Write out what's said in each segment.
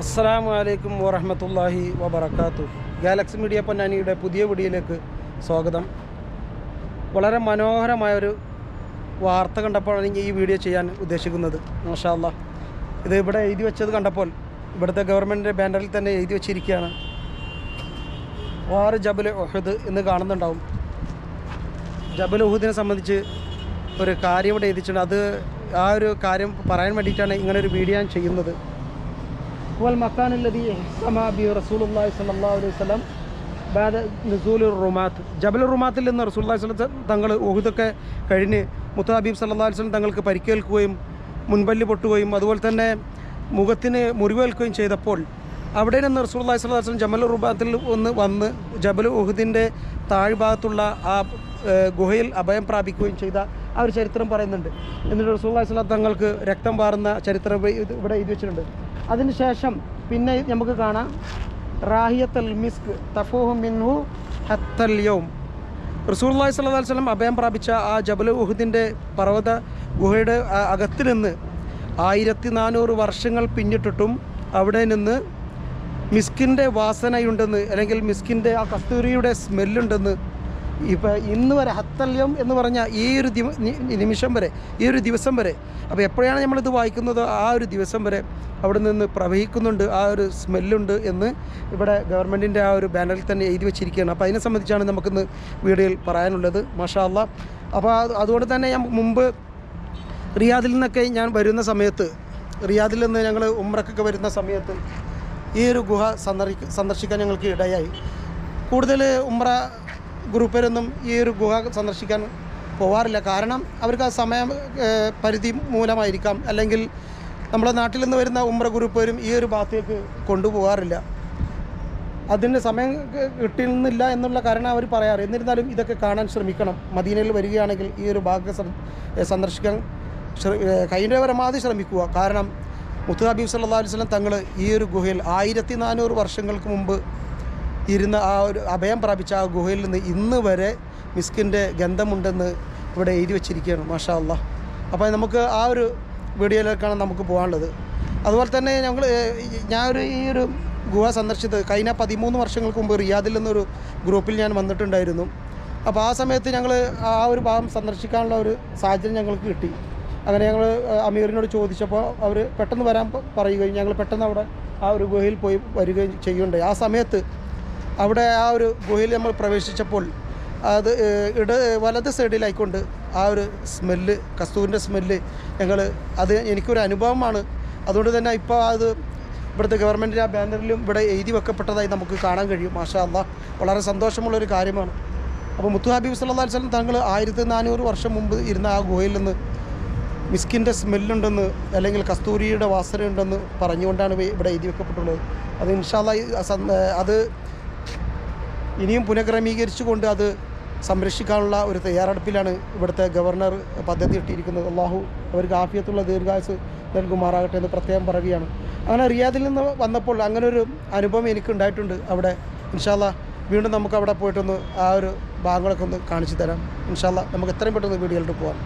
അസ്സാം അലൈക്കും വറഹമത്തല്ലാഹി വബർക്കാത്തു ഗാലക്സി മീഡിയ പൊന്നാനിയുടെ പുതിയ വീഡിയോയിലേക്ക് സ്വാഗതം. വളരെ മനോഹരമായൊരു വാർത്ത കണ്ടപ്പോഴാണ് ഈ വീഡിയോ ചെയ്യാൻ ഉദ്ദേശിക്കുന്നത്. മാഷാല്ല ഇത് ഇവിടെ എഴുതി വെച്ചത് കണ്ടപ്പോൾ ഇവിടുത്തെ ഗവൺമെന്റിന്റെ ബാനറിൽ തന്നെ എഴുതി വെച്ചിരിക്കുകയാണ്. വാറ് ജബൽ ഒഹദ് എന്ന് കാണുന്നുണ്ടാവും. ജബൽ ഉഹുദിനെ സംബന്ധിച്ച് ഒരു കാര്യം ഇവിടെ എഴുതിച്ചിട്ടുണ്ട് അത് ആ ഒരു കാര്യം പറയാൻ വേണ്ടിയിട്ടാണ് ഇങ്ങനെ ഒരു വീഡിയോ ഞാൻ ചെയ്യുന്നത്. والمكان الذي سمى به رسول الله صلى الله عليه وسلم بعد نزول الرمات ജബൽ റുമാത്തിൽ നിന്ന് റസൂൽ അള്ളാഹി തങ്ങൾ ഉഹുദൊക്കെ കഴിഞ്ഞ് മുത്ത ഹബീബ് സല്ലാ വസ്ലം തങ്ങൾക്ക് പരിക്കേൽക്കുകയും മുൻപല്ല് പൊട്ടുകയും അതുപോലെ തന്നെ മുഖത്തിന് മുറിവേൽക്കുകയും ചെയ്തപ്പോൾ അവിടെ നിന്ന് റസൂൽ അള്ളാഹി സ്വലാ വസ്ലം ജബൽ റുമാത്തിൽ ഒന്ന് വന്ന് ജബൽ ഉഹുദിൻ്റെ താഴ്ഭാഗത്തുള്ള ആ ഏഹ്, ഗുഹയിൽ അഭയം പ്രാപിക്കുകയും ചെയ്ത ആ ഒരു ചരിത്രം പറയുന്നുണ്ട്. എന്നിട്ട് സ്വലാം തങ്ങൾക്ക് രക്തം പാറുന്ന ചരിത്രം ഇവിടെ എഴുതി വെച്ചിട്ടുണ്ട്. അതിനുശേഷം പിന്നെ നമുക്ക് കാണാം റാഹിയത്തൽ മിസ്ക് തഫോഹു മിൻഹു യൗം. റസൂർല്ലാഹി സ്വല്ലല്ലാഹി അലൈഹി സ്വലം അഭയം പ്രാപിച്ച ആ ജബൽ ഉഹുദിന്റെ പർവത ഗുഹയുടെ അകത്തിൽ നിന്ന് ആയിരത്തി നാനൂറ് വർഷങ്ങൾ പിന്നിട്ടിട്ടും അവിടെ നിന്ന് മിസ്കിന്റെ വാസനയുണ്ടെന്ന് അല്ലെങ്കിൽ മിസ്കിന്റെ ആ കസ്തൂരിയുടെ സ്മെല്ലുണ്ടെന്ന് ഇപ്പം ഇന്ന് വരെ ഹത്തല്യം എന്ന് പറഞ്ഞാൽ ഈ ഒരു നിമിഷം വരെ ഈ ഒരു ദിവസം വരെ അപ്പോൾ എപ്പോഴാണ് നമ്മളിത് വായിക്കുന്നത്? ആ ഒരു ദിവസം വരെ അവിടെ നിന്ന് പ്രവഹിക്കുന്നുണ്ട് ആ ഒരു സ്മെല്ലുണ്ട് എന്ന് ഇവിടെ ഗവൺമെന്റിന്റെ ആ ഒരു ബാനറിൽ തന്നെ എഴുതി വെച്ചിരിക്കുകയാണ്. അപ്പോൾ അതിനെ സംബന്ധിച്ചാണ് നമുക്കിന്ന് വീഡിയോയിൽ പറയാനുള്ളത് മാഷാ അപ്പോൾ അതുകൊണ്ട് തന്നെ ഞാൻ മുമ്പ് റിയാദിൽ നിന്നൊക്കെ ഞാൻ വരുന്ന സമയത്ത് റിയാദിൽ നിന്ന് ഞങ്ങൾ ഉമ്രക്കൊക്കെ വരുന്ന സമയത്ത് ഈ ഒരു ഗുഹ സന്ദർശി സന്ദർശിക്കാൻ ഞങ്ങൾക്ക് ഇടയായി. കൂടുതൽ ഉമ്ര ഗ്രൂപ്പരൊന്നും ഈ ഒരു ഗുഹ സന്ദർശിക്കാൻ പോവാറില്ല. കാരണം അവർക്ക് ആ സമയം പരിധി മൂലമായിരിക്കാം. അല്ലെങ്കിൽ നമ്മുടെ നാട്ടിൽ നിന്ന് വരുന്ന ഉമ്ര ഗ്രൂപ്പരും ഈ ഒരു ഭാഗത്തേക്ക് കൊണ്ടുപോകാറില്ല അതിന് സമയം കിട്ടുന്നില്ല എന്നുള്ള കാരണം അവർ പറയാറ്. എന്നിരുന്നാലും ഇതൊക്കെ കാണാൻ ശ്രമിക്കണം. മദീനയിൽ വരികയാണെങ്കിൽ ഈ ഒരു ഭാഗം സന്ദർശിക്കാൻ കഴിഞ്ഞ പരമാവധി ശ്രമിക്കുക. കാരണം മുത്തു ഹബീബ് സല്ലാ അലൈഹി സ്വലം തങ്ങൾ ഈ ഒരു ഗുഹയിൽ ആയിരത്തി നാനൂറ് വർഷങ്ങൾക്ക് മുമ്പ് ഇരുന്ന ആ ഒരു അഭയം പ്രാപിച്ച ആ ഗുഹയിൽ നിന്ന് ഇന്ന് വരെ മിസ്കിന്റെ ഗന്ധമുണ്ടെന്ന് ഇവിടെ എഴുതി വെച്ചിരിക്കുകയാണ് മാഷാ അള്ളാ അപ്പോൾ നമുക്ക് ആ ഒരു വീഡിയോയിലേക്കാണ് നമുക്ക് പോകാനുള്ളത്. അതുപോലെ തന്നെ ഞങ്ങൾ ഞാൻ ഒരു ഈ ഒരു ഗുഹ സന്ദർശിച്ചത് കഴിഞ്ഞ പതിമൂന്ന് വർഷങ്ങൾക്ക് മുമ്പ് റിയാദിൽ നിന്നൊരു ഗ്രൂപ്പിൽ ഞാൻ വന്നിട്ടുണ്ടായിരുന്നു. അപ്പോൾ ആ സമയത്ത് ഞങ്ങൾ ആ ഒരു ഭാഗം സന്ദർശിക്കാനുള്ള ഒരു സാഹചര്യം ഞങ്ങൾക്ക് കിട്ടി. അങ്ങനെ ഞങ്ങൾ അമീറിനോട് ചോദിച്ചപ്പോൾ അവർ പെട്ടെന്ന് വരാൻ പറയുകയും ഞങ്ങൾ പെട്ടെന്ന് അവിടെ ആ ഒരു ഗുഹയിൽ പോയി വരികയും ചെയ്യുകയുണ്ടായി ആ സമയത്ത് അവിടെ ആ ഒരു ഗുഹയിൽ നമ്മൾ പ്രവേശിച്ചപ്പോൾ അത് ഇട വലത് സൈഡിലായിക്കൊണ്ട് ആ ഒരു സ്മെല്ല് കസ്തൂരിന്റെ സ്മെല്ല് ഞങ്ങൾ അത് എനിക്കൊരു അനുഭവമാണ്. അതുകൊണ്ട് തന്നെ ഇപ്പോൾ അത് ഇവിടുത്തെ ഗവൺമെന്റിന്റെ ആ ബാനറിലും ഇവിടെ എഴുതി വെക്കപ്പെട്ടതായി നമുക്ക് കാണാൻ കഴിയും. മാഷാ അള്ളാ വളരെ സന്തോഷമുള്ളൊരു കാര്യമാണ്. അപ്പോൾ മുത്തു ഹബീബ് സല്ലാ വസ്ലം താങ്കൾ ആയിരത്തി നാനൂറ് വർഷം മുമ്പ് ഇരുന്ന ആ ഗുഹയിൽ നിന്ന് മിസ്കിന്റെ സ്മെല്ലുണ്ടെന്ന് അല്ലെങ്കിൽ കസ്തൂരിയുടെ വാസനയുണ്ടെന്ന് പറഞ്ഞുകൊണ്ടാണ് ഇവ- ഇവിടെ എഴുതി വെക്കപ്പെട്ടുള്ളത്. അത് ഇൻഷാല്ല അത് ഇനിയും പുനഃക്രമീകരിച്ചുകൊണ്ട് അത് സംരക്ഷിക്കാനുള്ള ഒരു തയ്യാറെടുപ്പിലാണ് ഇവിടുത്തെ ഗവർണർ പദ്ധതി ഇട്ടിരിക്കുന്നത്. അള്ളാഹു അവർക്ക് ആഫിയത്തുള്ള ദീർഘായുസ് നൽകുമാറാകട്ടെ എന്ന് പ്രത്യേകം പറയുകയാണ്. അങ്ങനെ റിയാദിൽ നിന്ന് വന്നപ്പോൾ അങ്ങനെ ഒരു അനുഭവം എനിക്ക് ഉണ്ടായിട്ടുണ്ട് അവിടെ ഇൻഷാല്ല വീണ്ടും നമുക്ക് അവിടെ പോയിട്ടൊന്ന് ആ ഒരു ഭാഗങ്ങളൊക്കെ ഒന്ന് കാണിച്ചു തരാം. ഇൻഷാല്ല നമുക്ക് എത്രയും പെട്ടെന്ന് വീഡിയോയിലോട്ട് പോകാം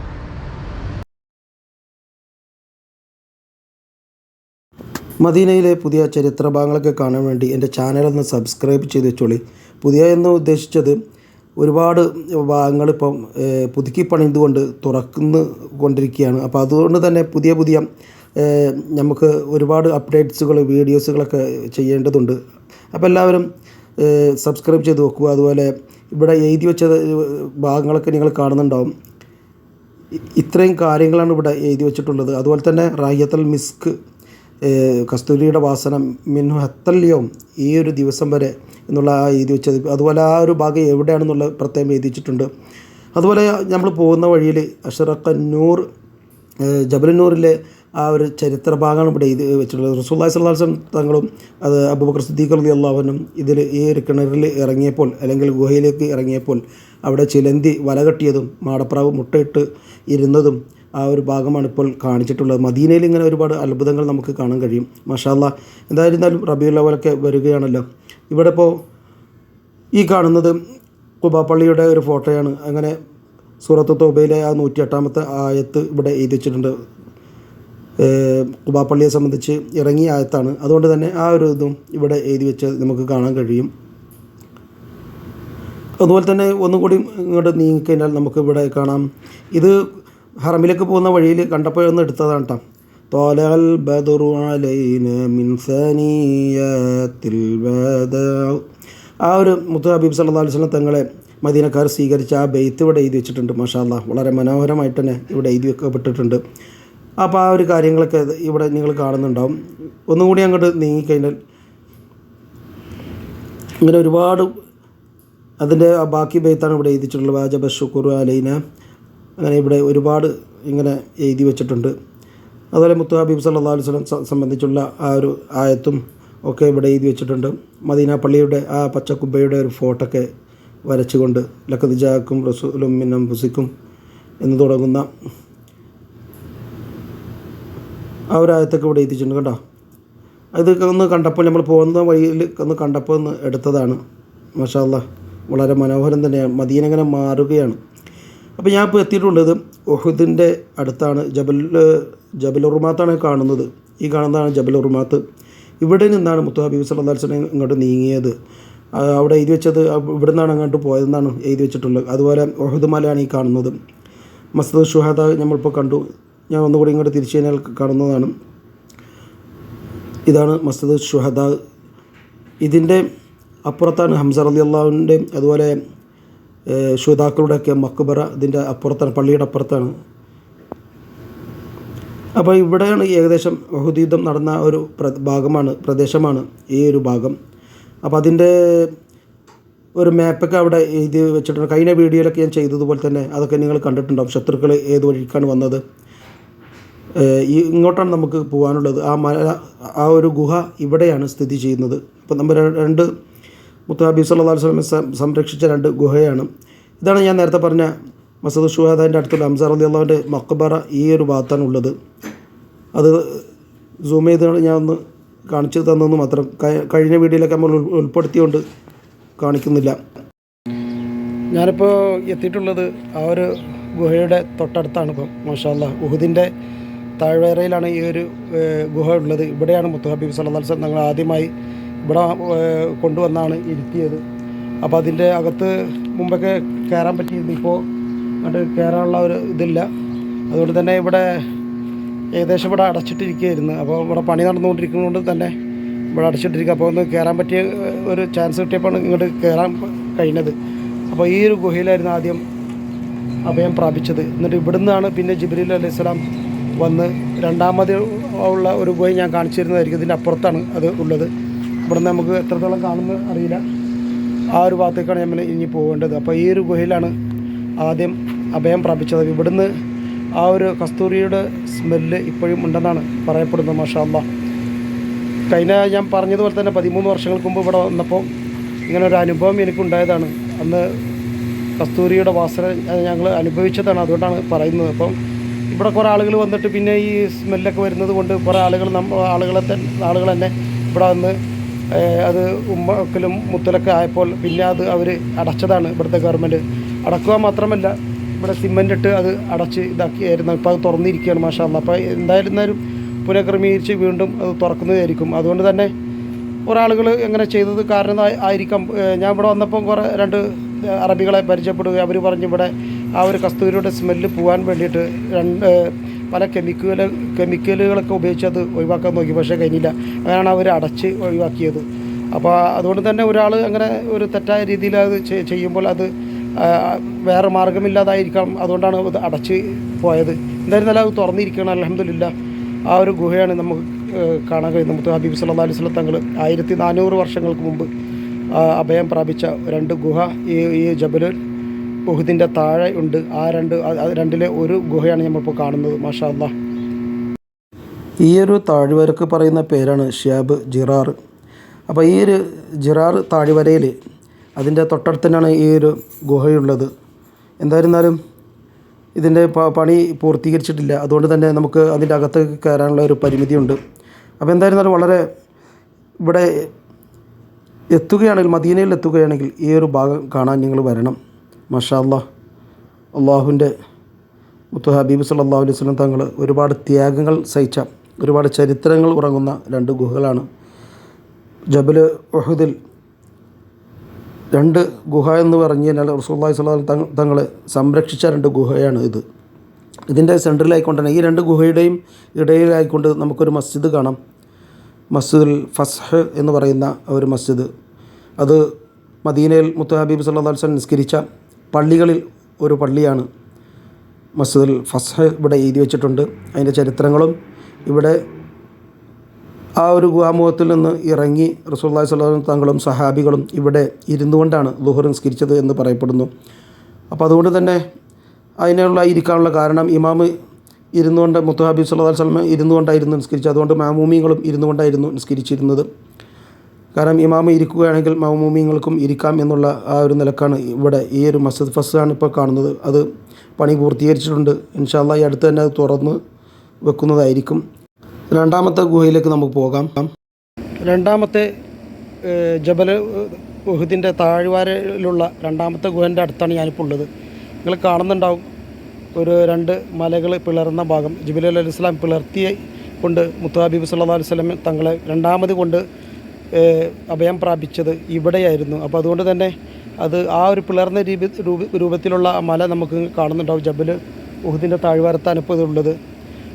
മദീനയിലെ പുതിയ ചരിത്ര ഭാഗങ്ങളൊക്കെ കാണാൻ വേണ്ടി എന്റെ ചാനലൊന്ന് സബ്സ്ക്രൈബ് ചെയ്ത് വെച്ചോളി. പുതിയ എന്ന് ഉദ്ദേശിച്ചത് ഒരുപാട് ഭാഗങ്ങൾ ഇപ്പം പുതുക്കി പണിതുകൊണ്ട് തുറക്കുന്നു കൊണ്ടിരിക്കുകയാണ്. അപ്പോൾ അതുകൊണ്ട് തന്നെ പുതിയ പുതിയ നമുക്ക് ഒരുപാട് അപ്ഡേറ്റ്സുകൾ വീഡിയോസുകളൊക്കെ ചെയ്യേണ്ടതുണ്ട്. അപ്പോൾ എല്ലാവരും സബ്സ്ക്രൈബ് ചെയ്ത് വെക്കുക. അതുപോലെ ഇവിടെ എഴുതി വെച്ച ഭാഗങ്ങളൊക്കെ നിങ്ങൾ കാണുന്നുണ്ടാവും. ഇത്രയും കാര്യങ്ങളാണ് ഇവിടെ എഴുതി വെച്ചിട്ടുള്ളത്. അതുപോലെ തന്നെ റാഹ്യത്തൽ മിസ്ക് കസ്തൂരിയുടെ വാസനം മിൻഹു ഹത്തല്യവും ഈ ഒരു ദിവസം വരെ എന്നുള്ള ആ എഴുതി വെച്ചത്. അതുപോലെ ആ ഒരു ഭാഗം എവിടെയാണെന്നുള്ള പ്രത്യേകം എഴുതി വെച്ചിട്ടുണ്ട് അതുപോലെ നമ്മൾ പോകുന്ന വഴിയിൽ അഷറക്ക നൂർ ഏഹ് ജബലന്നൂറിലെ ആ ഒരു ചരിത്ര ഭാഗമാണ് ഇവിടെ ഇത് വെച്ചിട്ടുള്ളത്. റസൂല്ലാ സ്വല്ലാസം തങ്ങളും അത് അബൂബക്കർ സിദ്ദീഖ് അലി അള്ളാഹനും ഇതിൽ ഈ ഒരു കിണറിൽ ഇറങ്ങിയപ്പോൾ അല്ലെങ്കിൽ ഗുഹയിലേക്ക് ഇറങ്ങിയപ്പോൾ അവിടെ ചിലന്തി വല കെട്ടിയതും മാടപ്രാവ് മുട്ടയിട്ട് ഇരുന്നതും ആ ഒരു ഭാഗമാണ് ഇപ്പോൾ കാണിച്ചിട്ടുള്ളത്. മദീനയിൽ ഇങ്ങനെ ഒരുപാട് അത്ഭുതങ്ങൾ നമുക്ക് കാണാൻ കഴിയും. മഷാല്ല എന്തായിരുന്നാലും റബിയുൽ അവലൊക്കെ വരികയാണല്ലോ. ഇവിടെ ഇപ്പോൾ ഈ കാണുന്നത് കുബാപ്പള്ളിയുടെ ഒരു ഫോട്ടോയാണ്. അങ്ങനെ സൂറത്ത് തോബയിലെ ആ നൂറ്റി എട്ടാമത്തെ ആയത്ത് ഇവിടെ എഴുതി വെച്ചിട്ടുണ്ട് കുബാപ്പള്ളിയെ സംബന്ധിച്ച് ഇറങ്ങിയ ആയത്താണ്. അതുകൊണ്ട് തന്നെ ആ ഒരു ഇതും ഇവിടെ എഴുതി വെച്ച് നമുക്ക് കാണാൻ കഴിയും. അതുപോലെ തന്നെ ഒന്നും കൂടി ഇങ്ങോട്ട് നീങ്ങിക്കഴിഞ്ഞാൽ നമുക്ക് ഇവിടെ കാണാം. ഇത് ഹറമിലേക്ക് പോകുന്ന വഴിയിൽ കണ്ടപ്പോഴൊന്ന് എടുത്തതാണ് കേട്ടോ ആ ഒരു മുത്തു ഹബീബ് സല്ലാ തങ്ങളെ മദീനക്കാർ സ്വീകരിച്ച ആ ബെയ്ത്ത് ഇവിടെ എഴുതി വെച്ചിട്ടുണ്ട് മാഷാ അല്ലാ വളരെ മനോഹരമായിട്ട് തന്നെ ഇവിടെ എഴുതി വെക്കപ്പെട്ടിട്ടുണ്ട്. അപ്പോൾ ആ ഒരു കാര്യങ്ങളൊക്കെ ഇവിടെ നിങ്ങൾ കാണുന്നുണ്ടാവും. ഒന്നുകൂടി അങ്ങോട്ട് നീങ്ങിക്കഴിഞ്ഞാൽ ഇങ്ങനെ ഒരുപാട് അതിന്റെ ബാക്കി ബെയ്ത്താണ് ഇവിടെ എഴുതിച്ചിട്ടുള്ളത്. വാജബ ഷുക്കുർ അലൈന അങ്ങനെ ഇവിടെ ഒരുപാട് ഇങ്ങനെ എഴുതി വെച്ചിട്ടുണ്ട്. അതുപോലെ മുത്തു ഹബീബ് സല്ലാ അലൈഹി സ്വലം സംബന്ധിച്ചുള്ള ആ ഒരു ആയത്തും ഒക്കെ ഇവിടെ എഴുതി വെച്ചിട്ടുണ്ട്. മദീന പള്ളിയുടെ ആ പച്ചക്കുബ്ബയുടെ ഒരു ഫോട്ടോക്കെ വരച്ചുകൊണ്ട് ലക്കതിജാക്കും റസൂലും മിന്നം ബുസിക്കും എന്ന് തുടങ്ങുന്ന ആ ഒരു ആയത്തൊക്കെ ഇവിടെ എത്തിച്ചിട്ടുണ്ട് കേട്ടോ ഇതൊക്കെ ഒന്ന് കണ്ടപ്പോൾ നമ്മൾ പോകുന്ന വഴിയിൽ ഒന്ന് കണ്ടപ്പോൾ ഒന്ന് എടുത്തതാണ്. മാഷാല്ല വളരെ മനോഹരം തന്നെയാണ്. മദീന ഇങ്ങനെ മാറുകയാണ്. അപ്പോൾ ഞാൻ ഇപ്പോൾ എത്തിയിട്ടുള്ളത് ഒഹുദിന്റെ അടുത്താണ്. ജബൽ ജബൽ ഉറുമാത്താണ് കാണുന്നത്. ഈ കാണുന്നതാണ് ജബൽ ഉറുമാത്ത് ഇവിടെ നിന്നാണ് മുത്തു ഹബീബ് സല്ലല്ലാഹു അലൈഹി വസല്ലം ഇങ്ങോട്ട് നീങ്ങിയത്. അവിടെ എഴുതി വെച്ചത് ഇവിടെ നിന്നാണ് അങ്ങോട്ട് പോയതെന്നാണ് എഴുതി വെച്ചിട്ടുള്ളത്. അതുപോലെ ഒഹുദ് മലയാണ് ഈ കാണുന്നത്. മസ്ജിദ് ഷുഹാദ നമ്മളിപ്പോൾ കണ്ടു. ഞാൻ ഒന്നുകൂടി ഇങ്ങോട്ട് തിരിച്ചു കഴിഞ്ഞാൽ കാണുന്നതാണ്. ഇതാണ് മസ്ജിദ് ഷുഹദ. ഇതിന്റെ അപ്പുറത്താണ് ഹംസർ അലി അള്ളാഹുവിന്റെ അതുപോലെ ഷുഹദാക്കളുടെയൊക്കെ മക്ബറ ഇതിന്റെ അപ്പുറത്താണ് പള്ളിയുടെ അപ്പുറത്താണ്. അപ്പോൾ ഇവിടെയാണ് ഏകദേശം ബഹുദ് യുദ്ധം നടന്ന ഒരു ഭാഗമാണ് പ്രദേശമാണ് ഈ ഒരു ഭാഗം. അപ്പോൾ അതിന്റെ ഒരു മാപ്പൊക്കെ അവിടെ എഴുതി വെച്ചിട്ടുണ്ട്. കഴിഞ്ഞ വീഡിയോയിലൊക്കെ ഞാൻ ചെയ്തതുപോലെ തന്നെ അതൊക്കെ നിങ്ങൾ കണ്ടിട്ടുണ്ടാവും ശത്രുക്കൾ ഏത് വഴിക്കാണ് വന്നത്. ഈ ഇങ്ങോട്ടാണ് നമുക്ക് പോകാനുള്ളത്. ആ മല ആ ഒരു ഗുഹ ഇവിടെയാണ് സ്ഥിതി ചെയ്യുന്നത്. അപ്പോൾ നമ്മൾ രണ്ട് മുത്തഹാബി സല്ലാ വസ്ലമെ സംരക്ഷിച്ച രണ്ട് ഗുഹയാണ്. ഇതാണ് ഞാൻ നേരത്തെ പറഞ്ഞ മസദ് ഷുഹാദാന്റെ അടുത്തുള്ള അംസാർ അലി അള്ളാഹുവിന്റെ മക്ബറ ഈ ഒരു ഭാഗത്താണ് ഉള്ളത്. അത് സൂം ചെയ്ത് ഞാൻ ഒന്ന് കാണിച്ചു തന്നെന്ന് മാത്രം കഴിഞ്ഞ വീഡിയോയിലൊക്കെ നമ്മൾ ഉൾ- ഉൾപ്പെടുത്തിയോണ്ട് കാണിക്കുന്നില്ല. ഞാനിപ്പോൾ എത്തിയിട്ടുള്ളത് ആ ഒരു ഗുഹയുടെ തൊട്ടടുത്താണ് ഇപ്പം മാഷാല്ല ഉഹുദിന്റെ താഴ്വരയിലാണ് ഈ ഒരു ഗുഹ ഉള്ളത്. ഇവിടെയാണ് മുത്തു ഹബീബ് വസല്ലം ഞങ്ങൾ ആദ്യമായി ഇവിടെ കൊണ്ടുവന്നാണ് ഇരുത്തിയത്. അപ്പോൾ അതിന്റെ അകത്ത് മുമ്പൊക്കെ കയറാൻ പറ്റിയിരുന്നു. ഇപ്പോൾ അത് കയറാനുള്ള ഒരു ഇതില്ല. അതുകൊണ്ട് തന്നെ ഇവിടെ ഏകദേശം ഇവിടെ അടച്ചിട്ടിരിക്കുകയായിരുന്നു. അപ്പോൾ ഇവിടെ പണി നടന്നുകൊണ്ടിരിക്കുന്നതുകൊണ്ട് തന്നെ ഇവിടെ അടച്ചിട്ടിരിക്കുക. അപ്പോൾ ഒന്ന് കയറാൻ പറ്റിയ ഒരു ചാൻസ് കിട്ടിയപ്പോൾ ഇങ്ങോട്ട് കയറാൻ കഴിഞ്ഞത്. അപ്പോൾ ഈ ഒരു ഗുഹയിലായിരുന്നു ആദ്യം അഭയം പ്രാപിച്ചത്. എന്നിട്ട് ഇവിടുന്നാണ് പിന്നെ ജിബ്രീൽ അലൈഹി സ്വലാം വന്ന് രണ്ടാമത് ഉള്ള ഒരു ഗുഹ ഞാൻ കാണിച്ചിരുന്നതായിരിക്കും ഇതിന്റെ അപ്പുറത്താണ് അത് ഉള്ളത്. ഇവിടുന്ന് നമുക്ക് എത്രത്തോളം കാണുമെന്ന് അറിയില്ല. ആ ഒരു ഭാഗത്തേക്കാണ് നമ്മൾ ഇനി പോകേണ്ടത്. അപ്പോൾ ഈ ഒരു ഗുഹയിലാണ് ആദ്യം അഭയം പ്രാപിച്ചത്. ഇവിടുന്ന് ആ ഒരു കസ്തൂരിയുടെ സ്മെല്ല് ഇപ്പോഴും ഉണ്ടെന്നാണ് പറയപ്പെടുന്നത് മാഷാ അല്ലാ. കഴിഞ്ഞ ഞാൻ പറഞ്ഞതുപോലെ തന്നെ പതിമൂന്ന് വർഷങ്ങൾക്ക് മുമ്പ് ഇവിടെ വന്നപ്പോൾ ഇങ്ങനെ ഒരു അനുഭവം എനിക്കുണ്ടായതാണ്. അന്ന് കസ്തൂരിയുടെ വാസന ഞങ്ങൾ അനുഭവിച്ചതാണ് അതുകൊണ്ടാണ് പറയുന്നത്. അപ്പം ഇവിടെ കുറേ ആളുകൾ വന്നിട്ട് പിന്നെ ഈ സ്മെല്ലൊക്കെ വരുന്നത് കൊണ്ട് കുറേ ആളുകൾ നമ്മൾ ആളുകളെ തന്നെ ആളുകൾ തന്നെ ഇവിടെ വന്ന് അത് ഉമ്മക്കലും മുത്തലൊക്കെ ആയപ്പോൾ പിന്നെ അത് അവർ അടച്ചതാണ് ഇവിടുത്തെ ഗവൺമെന്റ് അടക്കുക മാത്രമല്ല ഇവിടെ സിമെന്റ് ഇട്ട് അത് അടച്ച് ഇതാക്കിയായിരുന്നു. ഇപ്പോൾ അത് തുറന്നിരിക്കുകയാണ് മാഷാള്ള അപ്പോൾ എന്തായിരുന്നാലും പുനഃക്രമീകരിച്ച് വീണ്ടും അത് തുറക്കുന്നതായിരിക്കും. അതുകൊണ്ട് തന്നെ ഒരാളുകൾ എങ്ങനെ ചെയ്തത് കാരണം ആയിരിക്കാം. ഞാൻ ഇവിടെ വന്നപ്പം കുറേ രണ്ട് അറബികളെ പരിചയപ്പെടുക അവർ പറഞ്ഞു ഇവിടെ ആ ഒരു കസ്തൂരിയുടെ സ്മെല്ല് പോകാൻ വേണ്ടിയിട്ട് രണ്ട് പല കെമിക്കൽ കെമിക്കലുകളൊക്കെ ഉപയോഗിച്ച് അത് ഒഴിവാക്കാൻ നോക്കി. പക്ഷേ കഴിഞ്ഞില്ല. അങ്ങനെയാണ് അവർ അടച്ച് ഒഴിവാക്കിയത്. അപ്പോൾ അതുകൊണ്ട് തന്നെ ഒരാൾ അങ്ങനെ ഒരു തെറ്റായ രീതിയിൽ അത് ചെയ്യുമ്പോൾ അത് വേറെ മാർഗമില്ലാതായിരിക്കാം അതുകൊണ്ടാണ് അത് അടച്ച് പോയത്. എന്തായിരുന്നാലും അത് തുറന്നിരിക്കണം അലഹമില്ല ആ ഒരു ഗുഹയാണ് നമുക്ക് കാണാൻ കഴിയുന്നത്. മുത്ത് ഹബീബ് സല്ലാ അലൈഹി സ്വലം തങ്ങൾ ആയിരത്തി നാനൂറ് വർഷങ്ങൾക്ക് മുമ്പ് അഭയം പ്രാപിച്ച രണ്ട് ഗുഹ ഈ ഈ ജബലുൽ ഉഹുദിന്റെ താഴെ ഉണ്ട്. ആ രണ്ട് രണ്ടിലെ ഒരു ഗുഹയാണ് നമ്മളിപ്പോൾ കാണുന്നത്. മാഷാ അല്ലാ ഈ ഒരു താഴ്വരക്ക് പറയുന്ന പേരാണ് ഷിയാബ് ജിറാർ. അപ്പോൾ ഈ ഒരു ജിറാർ താഴ്വരയിൽ അതിന്റെ തൊട്ടടുത്ത് തന്നെയാണ് ഈ ഒരു ഗുഹയുള്ളത്. എന്തായിരുന്നാലും ഇതിന്റെ പണി പൂർത്തീകരിച്ചിട്ടില്ല. അതുകൊണ്ട് തന്നെ നമുക്ക് അതിന്റെ അകത്തേക്ക് കയറാനുള്ള ഒരു പരിമിതിയുണ്ട്. അപ്പോൾ എന്തായിരുന്നാലും വളരെ ഇവിടെ എത്തുകയാണെങ്കിൽ മദീനയിൽ എത്തുകയാണെങ്കിൽ ഈ ഒരു ഭാഗം കാണാൻ നിങ്ങൾ വരണം. മഷാ അല്ലാ അള്ളാഹുവിന്റെ മുത്തു ഹബീബ് സല്ലാ അലൈഹി വസല്ലം തങ്ങൾ ഒരുപാട് ത്യാഗങ്ങൾ സഹിച്ച ഒരുപാട് ചരിത്രങ്ങൾ ഉറങ്ങുന്ന രണ്ട് ഗുഹകളാണ്. ജബൽ ഉഹുദിൽ രണ്ട് ഗുഹ എന്ന് പറഞ്ഞു കഴിഞ്ഞാൽ റസൂല്ലാഹി സ്വലാ തങ്ങൾ സംരക്ഷിച്ച രണ്ട് ഗുഹയാണ് ഇത്. ഇതിന്റെ സെന്ററിലായിക്കൊണ്ട് തന്നെ ഈ രണ്ട് ഗുഹയുടെയും ഇടയിലായിക്കൊണ്ട് നമുക്കൊരു മസ്ജിദ് കാണാം. മസ്ജിദുൽ ഫസ്ഹ് എന്ന് പറയുന്ന ഒരു മസ്ജിദ്. അത് മദീനയിൽ മുത്തു ഹബീബ് സല്ലാ നിസ്കരിച്ച പള്ളികളിൽ ഒരു പള്ളിയാണ് മസ്ജിദുൽ ഫസ്ഹ് ഇവിടെ എഴുതി വെച്ചിട്ടുണ്ട്. അതിന്റെ ചരിത്രങ്ങളും ഇവിടെ ആ ഒരു ഗുഹാമുഖത്തിൽ നിന്ന് ഇറങ്ങി റസൂല്ലാഹി സ്വലാം തങ്ങളും സഹാബികളും ഇവിടെ ഇരുന്നു കൊണ്ടാണ് ലുഹർ നിസ്കരിച്ചത് എന്ന് പറയപ്പെടുന്നു. അപ്പോൾ അതുകൊണ്ട് തന്നെ അതിനുള്ള ഇരിക്കാനുള്ള കാരണം ഇമാമ് ഇരുന്നുകൊണ്ട് മുത്തഹാബി സല്ലാ വസ്ലമ ഇരുന്നുകൊണ്ടായിരുന്നു നിസ്കരിച്ചത്. അതുകൊണ്ട് മാമൂമിങ്ങളും ഇരുന്നുകൊണ്ടായിരുന്നു നിസ്കരിച്ചിരുന്നത്. കാരണം ഇമാമ ഇരിക്കുകയാണെങ്കിൽ മൗമൂമിങ്ങൾക്കും ഇരിക്കാം എന്നുള്ള ആ ഒരു നിലക്കാണ് ഇവിടെ ഈ ഒരു മസ്ജിദ് ഫസ്സാണ് ഇപ്പോൾ കാണുന്നത്. അത് പണി പൂർത്തീകരിച്ചിട്ടുണ്ട്. ഇൻഷാല്ല ഈ അടുത്ത് തന്നെ അത് തുറന്ന് വെക്കുന്നതായിരിക്കും. രണ്ടാമത്തെ ഗുഹയിലേക്ക് നമുക്ക് പോകാം. രണ്ടാമത്തെ ജബൽ ഉഹുദിന്റെ താഴ്വാരയിലുള്ള രണ്ടാമത്തെ ഗുഹന്റെ അടുത്താണ് ഞാനിപ്പോൾ ഉള്ളത്. നിങ്ങൾ കാണുന്നുണ്ടാവും ഒരു രണ്ട് മലകൾ പിളർന്ന ഭാഗം. ജബിലി അലി ഇസ്ലാം പിളർത്തിയെ കൊണ്ട് മുത്തുഹാബീബ് സല്ലാ അലൈഹി സ്വലം തങ്ങളെ രണ്ടാമത് കൊണ്ട് അഭയം പ്രാപിച്ചത് ഇവിടെയായിരുന്നു. അപ്പോൾ അതുകൊണ്ട് തന്നെ അത് ആ ഒരു പിളർന്ന രീതി രൂപ- രൂപത്തിലുള്ള മല നമുക്ക് കാണുന്നുണ്ടാവും. ജബൽ ഉഹുദിന്റെ താഴ്വാരത്താണ് ഇപ്പോൾ ഇതുള്ളത്.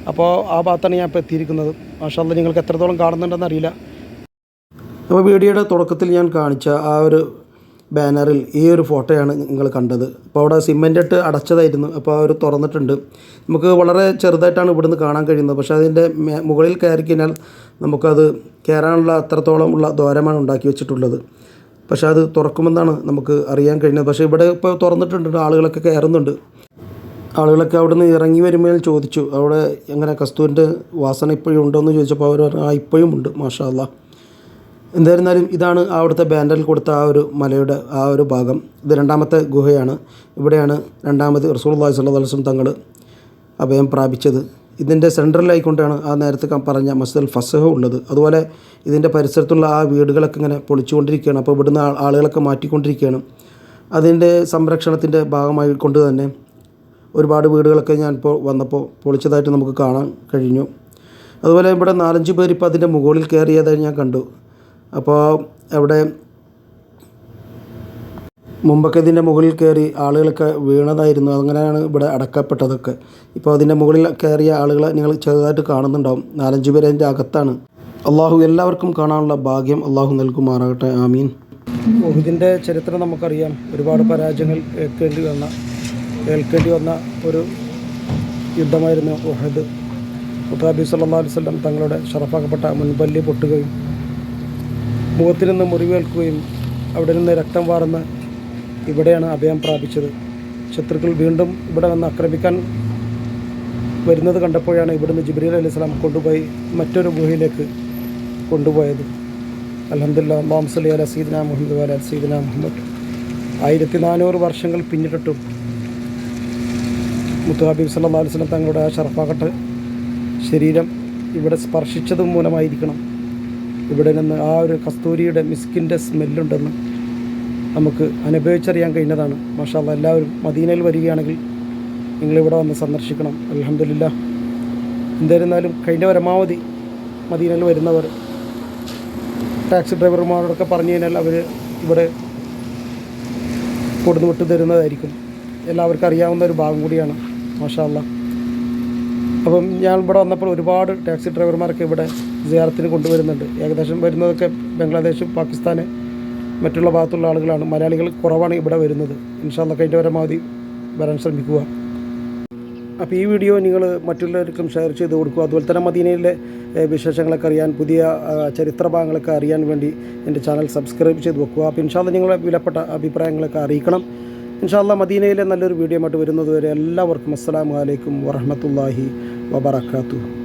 അപ്പോൾ ആ ഭാഗത്താണ് ഞാൻ ഇപ്പോൾ എത്തിയിരിക്കുന്നത്. മാഷാല്ല നിങ്ങൾക്ക് എത്രത്തോളം കാണുന്നുണ്ടെന്ന് അറിയില്ല. അപ്പോൾ വീഡിയോയുടെ തുടക്കത്തിൽ ഞാൻ കാണിച്ച ആ ഒരു ബാനറിൽ ഈ ഒരു ഫോട്ടോയാണ് നിങ്ങൾ കണ്ടത്. അപ്പോൾ അവിടെ സിമെന്റ് ഇട്ട് അടച്ചതായിരുന്നു. അപ്പോൾ അവർ തുറന്നിട്ടുണ്ട്. നമുക്ക് വളരെ ചെറുതായിട്ടാണ് ഇവിടുന്ന് കാണാൻ കഴിയുന്നത്. പക്ഷേ അതിന്റെ മുകളിൽ കയറി കഴിഞ്ഞാൽ നമുക്കത് കയറാനുള്ള അത്രത്തോളം ഉള്ള ദ്വാരമാണ് ഉണ്ടാക്കി വെച്ചിട്ടുള്ളത്. പക്ഷേ അത് തുറക്കുമെന്നാണ് നമുക്ക് അറിയാൻ കഴിഞ്ഞത് പക്ഷേ ഇവിടെ ഇപ്പോൾ തുറന്നിട്ടുണ്ട്. ആളുകളൊക്കെ കയറുന്നുണ്ട്. ആളുകളൊക്കെ അവിടെ നിന്ന് ഇറങ്ങി വരുമ്പോൾ ചോദിച്ചു അവിടെ എങ്ങനെ കസ്തൂരിന്റെ വാസന ഇപ്പോഴും ഉണ്ടോ? എന്ന് ചോദിച്ചപ്പോൾ അവർ പറഞ്ഞു ആ ഇപ്പോഴും ഉണ്ട് മാഷാ അല്ലാ എന്തായിരുന്നാലും ഇതാണ് അവിടുത്തെ ബാൻഡൽ കൊടുത്ത ആ ഒരു മലയുടെ ആ ഒരു ഭാഗം. ഇത് രണ്ടാമത്തെ ഗുഹയാണ്. ഇവിടെയാണ് രണ്ടാമത് സ്വല്ലല്ലാഹു അലൈഹി വസല്ലം തങ്ങൾ അഭയം പ്രാപിച്ചത്. ഇതിന്റെ സെൻട്രലായിക്കൊണ്ടാണ് ആ നേരത്തെ പറഞ്ഞ മസ്ജിദ് അൽ ഫസഹ ഉള്ളത്. അതുപോലെ ഇതിന്റെ പരിസരത്തുള്ള ആ വീടുകളൊക്കെ ഇങ്ങനെ പൊളിച്ചുകൊണ്ടിരിക്കുകയാണ്. അപ്പോൾ ഇവിടുന്ന് ആളുകളൊക്കെ മാറ്റിക്കൊണ്ടിരിക്കുകയാണ്. അതിന്റെ സംരക്ഷണത്തിന്റെ ഭാഗമായി കൊണ്ട് തന്നെ ഒരുപാട് വീടുകളൊക്കെ ഞാൻ ഇപ്പോൾ വന്നപ്പോൾ പൊളിച്ചതായിട്ട് നമുക്ക് കാണാൻ കഴിഞ്ഞു. അതുപോലെ ഇവിടെ നാലഞ്ച് പേര് ഇപ്പോൾ അതിന്റെ മുകളിൽ കയറിയതായി ഞാൻ കണ്ടു. അപ്പോൾ അവിടെ മുമ്പൊക്കെ ഇതിന്റെ മുകളിൽ കയറി ആളുകളൊക്കെ വീണതായിരുന്നു. അങ്ങനെയാണ് ഇവിടെ അടക്കപ്പെട്ടതൊക്കെ. ഇപ്പോൾ അതിന്റെ മുകളിൽ കയറിയ ആളുകളെ നിങ്ങൾ ചെറുതായിട്ട് കാണുന്നുണ്ടാവും. നാലഞ്ച് പേര് അതിന്റെ അകത്താണ്. അള്ളാഹു എല്ലാവർക്കും കാണാനുള്ള ഭാഗ്യം അള്ളാഹു നൽകുമാറാകട്ടെ. ആമീൻ. ഇതിന്റെ ചരിത്രം നമുക്കറിയാം. ഒരുപാട് പരാജയങ്ങൾ ഏൽക്കേണ്ടി വന്ന ഏൽക്കേണ്ടി വന്ന ഒരു യുദ്ധമായിരുന്നു ഉഹദ്. മുത്താബി സല്ലാ അലൈഹി വസല്ലം തങ്ങളുടെ ഷറഫാക്കപ്പെട്ട മുൻപല്ലി പൊട്ടുകയും മുഖത്തിൽ നിന്ന് മുറിവേൽക്കുകയും അവിടെ നിന്ന് രക്തം വാർന്ന് ഇവിടെയാണ് അഭയം പ്രാപിച്ചത്. ശത്രുക്കൾ വീണ്ടും ഇവിടെ വന്ന് ആക്രമിക്കാൻ വരുന്നത് കണ്ടപ്പോഴാണ് ഇവിടുന്ന് ജിബ്രീൽ അലൈഹി സ്വലാം കൊണ്ടുപോയി മറ്റൊരു ഗുഹയിലേക്ക് കൊണ്ടുപോയത്. അലഹദില്ല മാംസലി സലി അല സീദന മുഹമ്മദ് അല സീദന മുഹമ്മദ്. ആയിരത്തി നാനൂറ് വർഷങ്ങൾ പിന്നിട്ടിട്ടും മുത്തുഹാബി സല്ലാ അലൈഹി സ്വലം തങ്ങളുടെ ആ ഷറഫാകട്ട് ശരീരം ഇവിടെ സ്പർശിച്ചത് മൂലമായിരിക്കണം. ഇവിടെ നിന്ന് ആ ഒരു കസ്തൂരിയുടെ മിസ്കിന്റെ സ്മെല്ലുണ്ടെന്ന് നമുക്ക് അനുഭവിച്ചറിയാൻ കഴിഞ്ഞതാണ്. മാഷാല്ല എല്ലാവരും മദീനയിൽ വരികയാണെങ്കിൽ നിങ്ങളിവിടെ വന്ന് സന്ദർശിക്കണം. അലഹമില്ല എന്തായിരുന്നാലും കഴിഞ്ഞ പരമാവധി മദീനയിൽ വരുന്നവർ ടാക്സി ഡ്രൈവർമാരോടൊക്കെ പറഞ്ഞു കഴിഞ്ഞാൽ അവർ ഇവിടെ കൊടുന്ന് വിട്ടു തരുന്നതായിരിക്കും. എല്ലാവർക്കും അറിയാവുന്ന ഒരു ഭാഗം കൂടിയാണ് മാഷാല്ല. അപ്പം ഞാൻ ഇവിടെ വന്നപ്പോൾ ഒരുപാട് ടാക്സി ഡ്രൈവർമാർക്ക് ഇവിടെ സിയാറത്തിന് കൊണ്ടുവരുന്നുണ്ട്. ഏകദേശം വരുന്നതൊക്കെ ബംഗ്ലാദേശ് പാകിസ്ഥാന് മറ്റുള്ള ഭാഗത്തുള്ള ആളുകളാണ്. മലയാളികൾ കുറവാണ് ഇവിടെ വരുന്നത്. ഇൻഷാല്ല കഴിഞ്ഞ പരമാവധി വരാൻ ശ്രമിക്കുക. അപ്പോൾ ഈ വീഡിയോ നിങ്ങൾ മറ്റുള്ളവർക്കും ഷെയർ ചെയ്ത് കൊടുക്കുക. അതുപോലെ തന്നെ മദീനയിലെ വിശേഷങ്ങളൊക്കെ അറിയാൻ പുതിയ ചരിത്ര ഭാഗങ്ങളൊക്കെ അറിയാൻ വേണ്ടി എന്റെ ചാനൽ സബ്സ്ക്രൈബ് ചെയ്ത് വെക്കുക. അപ്പോൾ ഇൻഷാല്ല നിങ്ങളുടെ വിലപ്പെട്ട അഭിപ്രായങ്ങളൊക്കെ അറിയിക്കണം. ഇൻഷാല്ല മദീനയിലെ നല്ലൊരു വീഡിയോ ആയിട്ട് വരുന്നതുവരെ എല്ലാവർക്കും അസ്സാം വലൈക്കും വറഹമത്തല്ലാഹി വബർക്കാത്തു